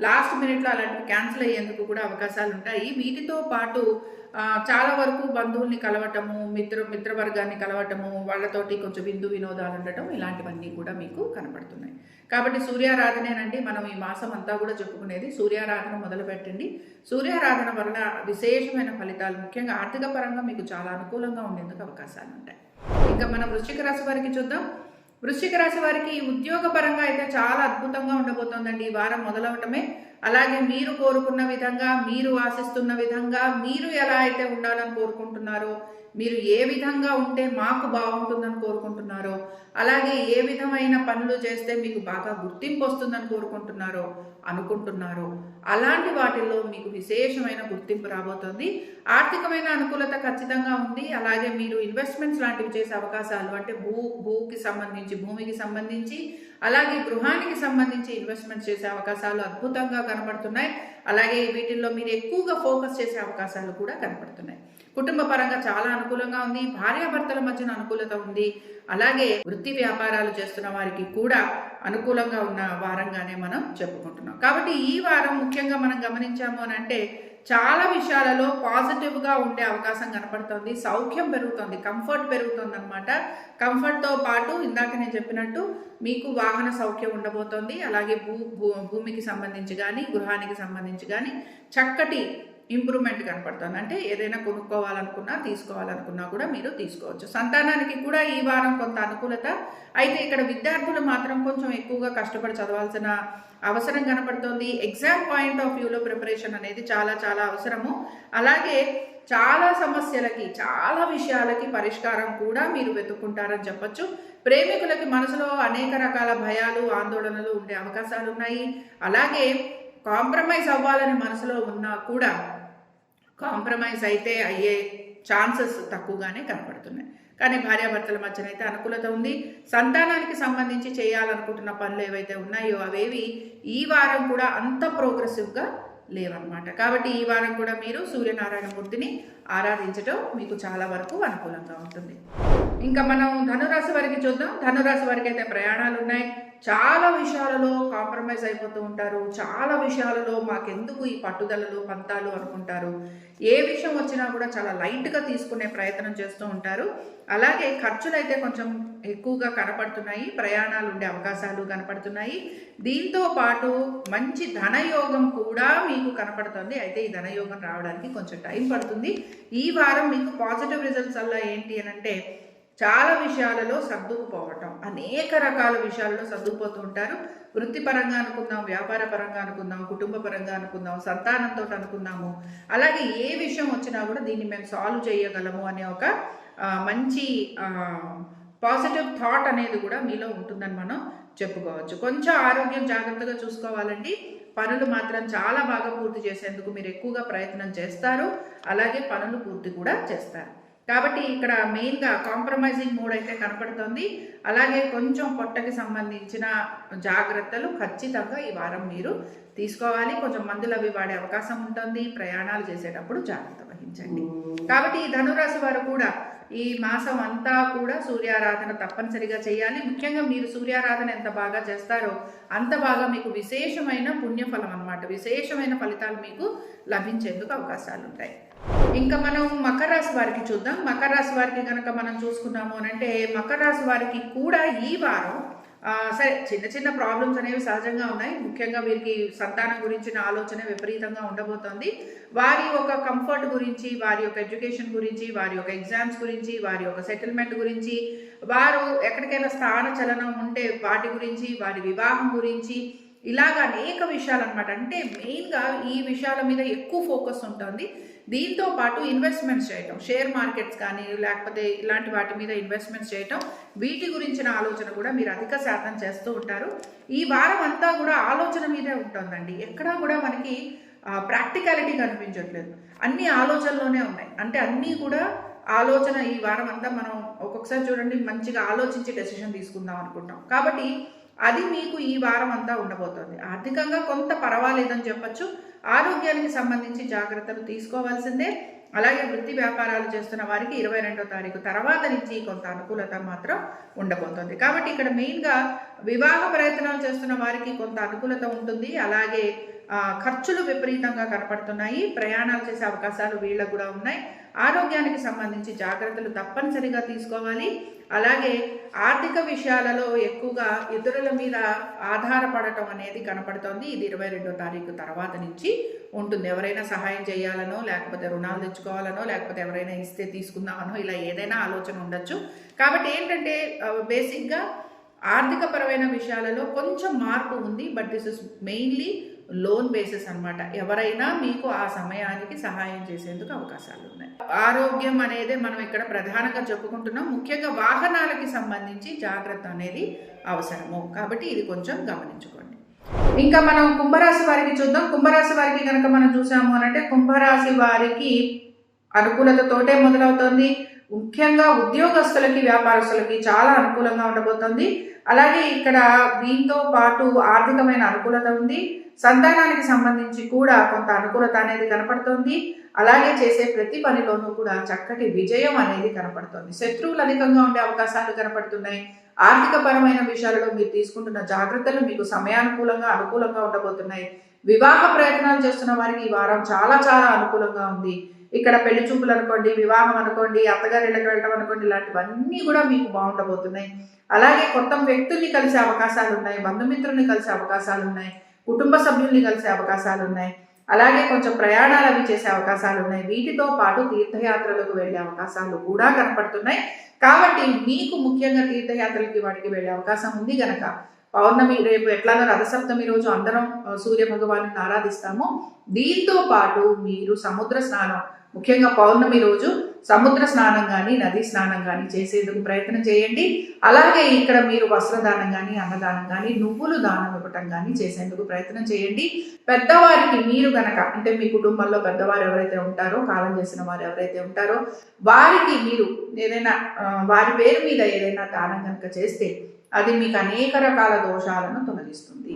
లాస్ట్ మినిట్లో అలాంటివి క్యాన్సిల్ అయ్యేందుకు కూడా అవకాశాలు ఉంటాయి. వీటితో పాటు చాలా వరకు బంధువుల్ని కలవటము మిత్ర మిత్రవర్గాన్ని కలవటము వాళ్ళతోటి కొంచెం విందు వినోదాలు ఉండటం ఇలాంటివన్నీ కూడా మీకు కనపడుతున్నాయి. కాబట్టి సూర్యారాధనేనండి మనం ఈ మాసం అంతా కూడా చెప్పుకునేది సూర్యారాధన మొదలు పెట్టండి సూర్యారాధన వలన విశేషమైన ఫలితాలు ముఖ్యంగా ఆర్థిక పరంగా మీకు చాలా అనుకూలంగా ఉండేందుకు అవకాశాలు ఉంటాయి. ఇంకా మనం వృశ్చిక రాశి వారికి చూద్దాం. వృశ్చిక రాశి వారికి ఉద్యోగపరంగా అయితే చాలా అద్భుతంగా ఉండబోతోందండి ఈ వారం మొదలవటమే అలాగే మీరు కోరుకున్న విధంగా మీరు ఆశిస్తున్న విధంగా మీరు ఎలా అయితే ఉండాలని కోరుకుంటున్నారో మీరు ఏ విధంగా ఉంటే మాకు బాగుంటుందని కోరుకుంటున్నారో అలాగే ఏ విధమైన పనులు చేస్తే మీకు బాగా గుర్తింపు వస్తుందని కోరుకుంటున్నారో అనుకుంటున్నారో అలాంటి వాటిల్లో మీకు విశేషమైన గుర్తింపు రాబోతుంది. ఆర్థికమైన అనుకూలత ఖచ్చితంగా ఉంది. అలాగే మీరు ఇన్వెస్ట్మెంట్స్ లాంటివి చేసే అవకాశాలు అంటే భూ భూకి సంబంధించి భూమికి సంబంధించి అలాగే గృహానికి సంబంధించి ఇన్వెస్ట్మెంట్ చేసే అవకాశాలు అద్భుతంగా కనబడుతున్నాయి. అలాగే వీటిల్లో మీరు ఎక్కువగా ఫోకస్ చేసే అవకాశాలు కూడా కనబడుతున్నాయి. కుటుంబ పరంగా చాలా అనుకూలంగా ఉంది. భార్యాభర్తల మధ్యన అనుకూలత ఉంది. అలాగే వృత్తి వ్యాపారాలు చేస్తున్న వారికి కూడా అనుకూలంగా ఉన్న వారంగానే మనం చెప్పుకుంటున్నాం. కాబట్టి ఈ వారం ముఖ్యంగా మనం గమనించాము అని అంటే చాలా విషయాలలో పాజిటివ్గా ఉండే అవకాశం కనపడుతుంది సౌఖ్యం పెరుగుతుంది. కంఫర్ట్ పెరుగుతుంది అనమాట కంఫర్ట్తో పాటు ఇందాక నేను చెప్పినట్టు మీకు వాహన సౌఖ్యం ఉండబోతోంది. అలాగే భూ భూ- భూమికి సంబంధించి కానీ గృహానికి సంబంధించి కానీ చక్కటి ఇంప్రూవ్మెంట్ కనపడుతుంది. అంటే ఏదైనా కొనుక్కోవాలనుకున్నా తీసుకోవాలనుకున్నా కూడా మీరు తీసుకోవచ్చు. సంతానానికి కూడా ఈ వారం కొంత అనుకూలత. అయితే ఇక్కడ విద్యార్థులు మాత్రం కొంచెం ఎక్కువగా కష్టపడి చదవాల్సిన అవసరం కనపడుతోంది. ఎగ్జామ్ పాయింట్ ఆఫ్ వ్యూలో ప్రిపరేషన్ అనేది చాలా చాలా అవసరము. అలాగే చాలా సమస్యలకి చాలా విషయాలకి పరిష్కారం కూడా మీరు వెతుక్కుంటారని చెప్పచ్చు. ప్రేమికులకి మనసులో అనేక రకాల భయాలు ఆందోళనలు ఉండే అవకాశాలు ఉన్నాయి. అలాగే కాంప్రమైజ్ అవ్వాలని మనసులో ఉన్నా కూడా కాంప్రమైజ్ అయితే అయ్యే ఛాన్సెస్ తక్కువగానే కనపడుతున్నాయి. కానీ భార్యాభర్తల మధ్యన అయితే అనుకూలత ఉంది. సంతానానికి సంబంధించి చేయాలనుకుంటున్న పనులు ఏవైతే ఉన్నాయో అవేవి ఈ వారం కూడా అంత ప్రోగ్రెసివ్గా లేవన్నమాట. కాబట్టి ఈ వారం కూడా మీరు సూర్యనారాయణ మూర్తిని ఆరాధించడం మీకు చాలా వరకు అనుకూలంగా ఉంటుంది. ఇంకా మనం ధనురాశి వారికి చూద్దాం. ధనురాశి వారికి అయితే ప్రయాణాలు ఉన్నాయి చాలా విషయాలలో కాంప్రమైజ్ అయిపోతూ ఉంటారు. చాలా విషయాలలో మాకెందుకు ఈ పట్టుదలలు పంతాలు అనుకుంటారు. ఏ విషయం వచ్చినా కూడా చాలా లైట్గా తీసుకునే ప్రయత్నం చేస్తూ ఉంటారు. అలాగే ఖర్చులు అయితే కొంచెం ఎక్కువగా కనపడుతున్నాయి. ప్రయాణాలు ఉండే అవకాశాలు కనపడుతున్నాయి. దీంతో పాటు మంచి ధనయోగం కూడా మీకు కనపడుతుంది. అయితే ఈ ధనయోగం రావడానికి కొంచెం టైం పడుతుంది. ఈ వారం మీకు పాజిటివ్ రిజల్ట్స్ వల్ల ఏంటి అని అంటే చాలా విషయాలలో సర్దుకుపోవటం. అనేక రకాల విషయాలలో సర్దుకుపోతూ ఉంటారు. వృత్తిపరంగా అనుకుందాం వ్యాపార పరంగా అనుకుందాం కుటుంబ పరంగా అనుకుందాం సంతానంతో అనుకుందాము. అలాగే ఏ విషయం వచ్చినా కూడా దీన్ని మేము సాల్వ్ చేయగలము అనే ఒక మంచి పాజిటివ్ థాట్ అనేది కూడా మీలో ఉంటుందని మనం చెప్పుకోవచ్చు. కొంచెం ఆరోగ్యం జాగ్రత్తగా చూసుకోవాలండి. పనులు మాత్రం చాలా బాగా పూర్తి చేసేందుకు మీరు ఎక్కువగా ప్రయత్నం చేస్తారు. అలాగే పనులు పూర్తి కూడా చేస్తారు. కాబట్టి ఇక్కడ మెయిన్గా కాంప్రమైజింగ్ మోడ్ అయితే కనపడుతుంది. అలాగే కొంచెం పొట్టకి సంబంధించిన జాగ్రత్తలు ఖచ్చితంగా ఈ వారం మీరు తీసుకోవాలి. కొంచెం మందులు అవి వాడే అవకాశం ఉంటుంది. ప్రయాణాలు చేసేటప్పుడు జాగ్రత్త వహించండి. కాబట్టి ఈ ధనురాశి వారు కూడా ఈ మాసం అంతా కూడా సూర్యారాధన తప్పనిసరిగా చేయాలి. ముఖ్యంగా మీరు సూర్యారాధన ఎంత బాగా చేస్తారో అంత బాగా మీకు విశేషమైన పుణ్యఫలం అన్నమాట. విశేషమైన ఫలితాలు మీకు లభించేందుకు అవకాశాలు ఉంటాయి. ఇంకా మనం మకర రాశి వారికి చూద్దాం. మకర రాశి వారికి కనుక మనం చూసుకున్నాము అని అంటే మకర రాశి వారికి కూడా ఈ వారం సరే చిన్న చిన్న ప్రాబ్లమ్స్ అనేవి సహజంగా ఉన్నాయి. ముఖ్యంగా వీరికి సంతానం గురించిన ఆలోచన విపరీతంగా ఉండబోతోంది. వారి యొక్క కంఫర్ట్ గురించి వారి యొక్క ఎడ్యుకేషన్ గురించి వారి యొక్క ఎగ్జామ్స్ గురించి వారి యొక్క సెటిల్మెంట్ గురించి వారు ఎక్కడికైనా స్థాన చలనం ఉంటే వాటి గురించి వారి వివాహం గురించి ఇలాగ అనేక విషయాలు అనమాట అంటే మెయిన్గా ఈ విషయాల మీద ఎక్కువ ఫోకస్ ఉంటుంది. దీంతో పాటు ఇన్వెస్ట్మెంట్స్ చేయటం షేర్ మార్కెట్స్ కానీ లేకపోతే ఇలాంటి వాటి మీద ఇన్వెస్ట్మెంట్స్ చేయటం వీటి గురించిన ఆలోచన కూడా మీరు అధిక శాతం చేస్తూ ఉంటారు. ఈ వారం అంతా కూడా ఆలోచన మీదే ఉంటుందండి. ఎక్కడా కూడా మనకి ప్రాక్టికాలిటీ కనిపించట్లేదు. అన్ని ఆలోచనలోనే ఉన్నాయి. అంటే అన్నీ కూడా ఆలోచన ఈ వారం అంతా మనం ఒక్కొక్కసారి చూడండి మంచిగా ఆలోచించి డెసిషన్ తీసుకుందాం అనుకుంటాం. కాబట్టి అది మీకు ఈ వారం అంతా ఉండబోతోంది. ఆర్థికంగా కొంత పర్వాలేదని చెప్పొచ్చు. ఆరోగ్యానికి సంబంధించి జాగ్రత్తలు తీసుకోవాల్సిందే. అలాగే వృత్తి వ్యాపారాలు చేస్తున్న వారికి ఇరవై రెండో తారీఖు తర్వాత నుంచి కొంత అనుకూలత మాత్రం ఉండబోతోంది. కాబట్టి ఇక్కడ మెయిన్గా వివాహ ప్రయత్నాలు చేస్తున్న వారికి కొంత అనుకూలత ఉంటుంది. అలాగే ఖర్చులు విపరీతంగా కనపడుతున్నాయి. ప్రయాణాలు చేసే అవకాశాలు వీళ్ళకు కూడా ఉన్నాయి. ఆరోగ్యానికి సంబంధించి జాగ్రత్తలు తప్పనిసరిగా తీసుకోవాలి. అలాగే ఆర్థిక విషయాలలో ఎక్కువగా ఇతరుల మీద ఆధారపడటం అనేది కనపడుతోంది. ఇది ఇరవై రెండో తారీఖు తర్వాత నుంచి ఉంటుంది. ఎవరైనా సహాయం చేయాలనో లేకపోతే రుణాలు తెచ్చుకోవాలనో లేకపోతే ఎవరైనా ఇస్తే తీసుకుందామనో ఇలా ఏదైనా ఆలోచన ఉండొచ్చు. కాబట్టి ఏంటంటే బేసిక్గా ఆర్థిక పరమైన విషయాలలో కొంచెం మార్పు ఉంది. But this is mainly loan basis అన్నమాట. ఎవరైనా మీకు ఆ సమయానికి సహాయం చేసేందుకు అవకాశాలు ఉన్నాయి ఆరోగ్యం అనేది మనం ఇక్కడ ప్రధానంగా చెప్పుకుంటున్నాం. ముఖ్యంగా వాహనాలకి సంబంధించి జాగ్రత్త అనేది అవసరము. కాబట్టి ఇది కొంచెం గమనించుకోండి. ఇంకా మనం కుంభరాశి వారికి చూద్దాం. కుంభరాశి వారికి కనుక మనం చూసాము అని అంటే కుంభరాశి వారికి అనుకూలతతోటే మొదలవుతుంది. ముఖ్యంగా ఉద్యోగస్తులకి వ్యాపారస్తులకి చాలా అనుకూలంగా ఉండబోతోంది. అలాగే ఇక్కడ దీంతో పాటు ఆర్థికమైన అనుకూలత ఉంది. సంతానానికి సంబంధించి కూడా కొంత అనుకూలత అనేది కనపడుతోంది. అలాగే చేసే ప్రతి పనిలోనూ కూడా చక్కటి విజయం అనేది కనపడుతోంది. శత్రువులు అధికంగా ఉండే అవకాశాలు కనపడుతున్నాయి. ఆర్థిక పరమైన విషయాలలో మీరు తీసుకుంటున్న జాగ్రత్తలు మీకు సమయానుకూలంగా అనుకూలంగా ఉండబోతున్నాయి. వివాహ ప్రయత్నాలు చేస్తున్న వారికి ఈ వారం చాలా చాలా అనుకూలంగా ఉంది. ఇక్కడ పెళ్ళి చూపులు అనుకోండి వివాహం అనుకోండి అత్తగారిళ్ళకి వెళ్ళడం అనుకోండి ఇలాంటివన్నీ కూడా మీకు బాగుండబోతున్నాయి. అలాగే కొత్త వ్యక్తుల్ని కలిసే అవకాశాలు ఉన్నాయి బంధుమిత్రుల్ని కలిసే అవకాశాలు ఉన్నాయి కుటుంబ సభ్యుల్ని కలిసే అవకాశాలు ఉన్నాయి. అలాగే కొంచెం ప్రయాణాలు అవి చేసే అవకాశాలు ఉన్నాయి. వీటితో పాటు తీర్థయాత్రలకు వెళ్ళే అవకాశాలు కూడా కనపడుతున్నాయి. కాబట్టి మీకు ముఖ్యంగా తీర్థయాత్రలకి వాటికి వెళ్ళే అవకాశం ఉంది గనక. పౌర్ణమి రేపు ఎట్లాగో రథసప్తమి రోజు అందరం సూర్య భగవాను ఆరాధిస్తాము. దీంతో పాటు మీరు సముద్ర స్నానం ముఖ్యంగా పౌర్ణమి రోజు సముద్ర స్నానం కానీ నది స్నానం కానీ చేసేందుకు ప్రయత్నం చేయండి. అలాగే ఇక్కడ మీరు వస్త్రదానం కానీ అన్నదానం కానీ నువ్వులు దానం ఇవ్వటం కానీ చేసేందుకు ప్రయత్నం చేయండి. పెద్దవారికి మీరు గనక అంటే మీ కుటుంబంలో పెద్దవారు ఎవరైతే ఉంటారో కాలం చేసిన వారు ఎవరైతే ఉంటారో వారికి మీరు ఏదైనా వారి పేరు మీద ఏదైనా దానం కనుక చేస్తే అది మీకు అనేక రకాల దోషాలను తొలగిస్తుంది.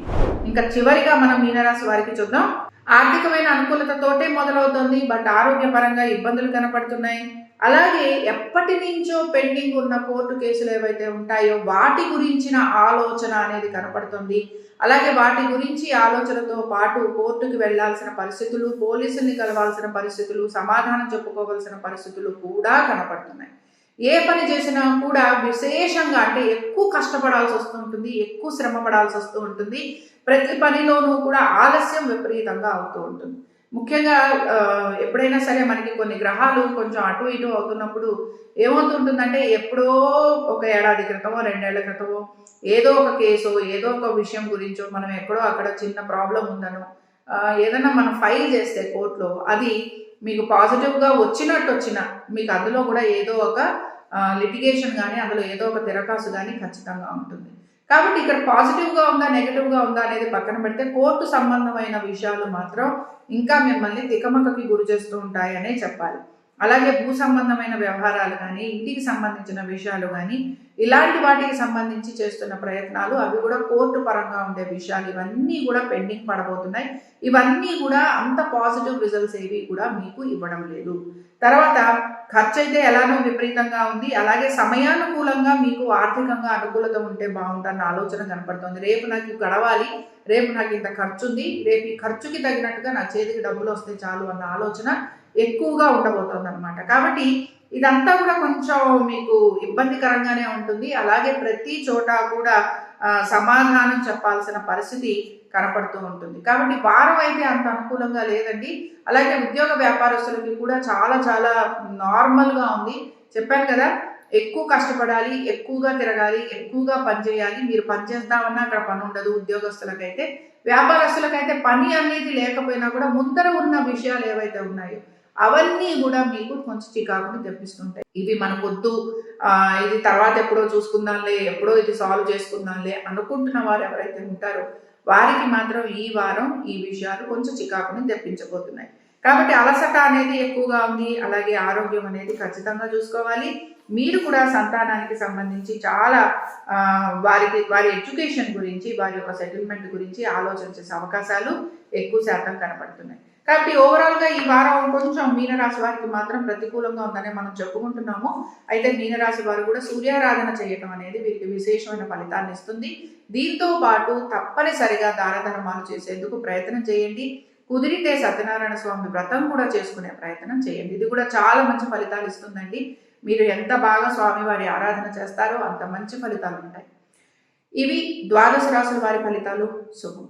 ఇంకా చివరిగా మనం మీనరాశి వారికి చూద్దాం. ఆర్థికమైన అనుకూలతతోటే మొదలవుతుంది. బట్ ఆరోగ్యపరంగా ఇబ్బందులు కనపడుతున్నాయి. అలాగే ఎప్పటి నుంచో పెండింగ్ ఉన్న కోర్టు కేసులు ఏవైతే ఉంటాయో వాటి గురించిన ఆలోచన అనేది కనపడుతుంది. అలాగే వాటి గురించి ఆలోచనతో పాటు కోర్టుకి వెళ్ళాల్సిన పరిస్థితులు పోలీసుల్ని కలవాల్సిన పరిస్థితులు సమాధానం చెప్పుకోవాల్సిన పరిస్థితులు కూడా కనపడుతున్నాయి. ఏ పని చేసినా కూడా విశేషంగా అంటే ఎక్కువ కష్టపడాల్సి వస్తూ ఉంటుంది ఎక్కువ శ్రమ పడాల్సి వస్తూ ఉంటుంది. ప్రతి పనిలోనూ కూడా ఆలస్యం విపరీతంగా అవుతూ ఉంటుంది. ముఖ్యంగా ఎప్పుడైనా సరే మనకి కొన్ని గ్రహాలు కొంచెం అటు ఇటు అవుతున్నప్పుడు ఏమవుతుంటుందంటే ఎప్పుడో ఒక ఏడాది క్రితమో రెండేళ్ళ క్రితమో ఏదో ఒక కేసు ఏదో ఒక విషయం గురించో మనం ఎక్కడో అక్కడ చిన్న ప్రాబ్లం ఉందనో ఏదైనా మనం ఫైల్ చేస్తే కోర్టులో అది మీకు పాజిటివ్గా వచ్చినట్టు వచ్చిన మీకు అందులో కూడా ఏదో ఒక లిటిగేషన్ కానీ అందులో ఏదో ఒక తిరకాసు కానీ ఖచ్చితంగా ఉంటుంది. కాబట్టి ఇక్కడ పాజిటివ్గా ఉందా నెగిటివ్గా ఉందా అనేది పక్కన పెడితే కోర్టు సంబంధమైన విషయాలు మాత్రం ఇంకా మిమ్మల్ని తికమకకి గురి చేస్తూ ఉంటాయనే చెప్పాలి. అలాగే భూ సంబంధమైన వ్యవహారాలు కానీ ఇంటికి సంబంధించిన విషయాలు కానీ ఇలాంటి వాటికి సంబంధించి చేస్తున్న ప్రయత్నాలు అవి కూడా కోర్టు పరంగా ఉండే విషయాలు ఇవన్నీ కూడా పెండింగ్ పడబోతున్నాయి. ఇవన్నీ కూడా అంత పాజిటివ్ రిజల్ట్స్ ఏవి కూడా మీకు ఇవ్వడం లేదు. తర్వాత ఖర్చు అయితే ఎలానో విపరీతంగా ఉంది. అలాగే సమయానుకూలంగా మీకు ఆర్థికంగా అనుకూలత ఉంటే బాగుందన్న ఆలోచన కనపడుతుంది. రేపు నాకు గడవాలి రేపు నాకు ఇంత ఖర్చు ఉంది రేపు ఈ ఖర్చుకి తగినట్టుగా నా చేతికి డబ్బులు వస్తే చాలు అన్న ఆలోచన ఎక్కువగా ఉండబోతోంది అనమాట కాబట్టి ఇదంతా కూడా కొంచెం మీకు ఇబ్బందికరంగానే ఉంటుంది. అలాగే ప్రతి చోట కూడా సమాధానం చెప్పాల్సిన పరిస్థితి కనపడుతూ ఉంటుంది. కాబట్టి వారం అయితే అంత అనుకూలంగా లేదండి. అలాగే ఉద్యోగ వ్యాపారస్తులకి కూడా చాలా చాలా నార్మల్గా ఉంది. చెప్పాను కదా ఎక్కువ కష్టపడాలి ఎక్కువగా తిరగాలి ఎక్కువగా పని చేయాలి. మీరు పనిచేస్తామన్నా అక్కడ పని ఉండదు ఉద్యోగస్తులకైతే. వ్యాపారస్తులకైతే పని అనేది లేకపోయినా కూడా ముందర ఉన్న విషయాలు ఏవైతే ఉన్నాయో అవన్నీ కూడా మీకు కొంచెం చికాకుని తెప్పిస్తుంటాయి. ఇవి మనకొద్దు ఇది తర్వాత ఎప్పుడో చూసుకుందాంలే ఎప్పుడో ఇది సాల్వ్ చేసుకుందాంలే అనుకుంటున్న వారు ఎవరైతే ఉంటారో వారికి మాత్రం ఈ వారం ఈ విషయాలు కొంచెం చికాకుని తెప్పించబోతున్నాయి. కాబట్టి అలసట అనేది ఎక్కువగా ఉంది. అలాగే ఆరోగ్యం అనేది ఖచ్చితంగా చూసుకోవాలి. మీరు కూడా సంతానానికి సంబంధించి చాలా వారికి వారి ఎడ్యుకేషన్ గురించి వారి యొక్క సెటిల్మెంట్ గురించి ఆలోచించే అవకాశాలు ఎక్కువ శాతం కనపడుతున్నాయి. కాబట్టి ఓవరాల్గా ఈ వారం కొంచెం మీనరాశి వారికి మాత్రం ప్రతికూలంగా ఉందని మనం చెప్పుకుంటున్నాము. అయితే మీనరాశి వారు కూడా సూర్యారాధన చేయటం అనేది వీరికి విశేషమైన ఫలితాన్ని ఇస్తుంది. దీంతో పాటు తప్పనిసరిగా దానధర్మాలు చేసేందుకు ప్రయత్నం చేయండి. కుదిరితే సత్యనారాయణ స్వామి వ్రతం కూడా చేసుకునే ప్రయత్నం చేయండి. ఇది కూడా చాలా మంచి ఫలితాలు ఇస్తుందండి. మీరు ఎంత బాగా స్వామివారి ఆరాధన చేస్తారో అంత మంచి ఫలితాలు ఉంటాయి. ఇవి ద్వాదశ రాశుల వారి ఫలితాలు. శుభం.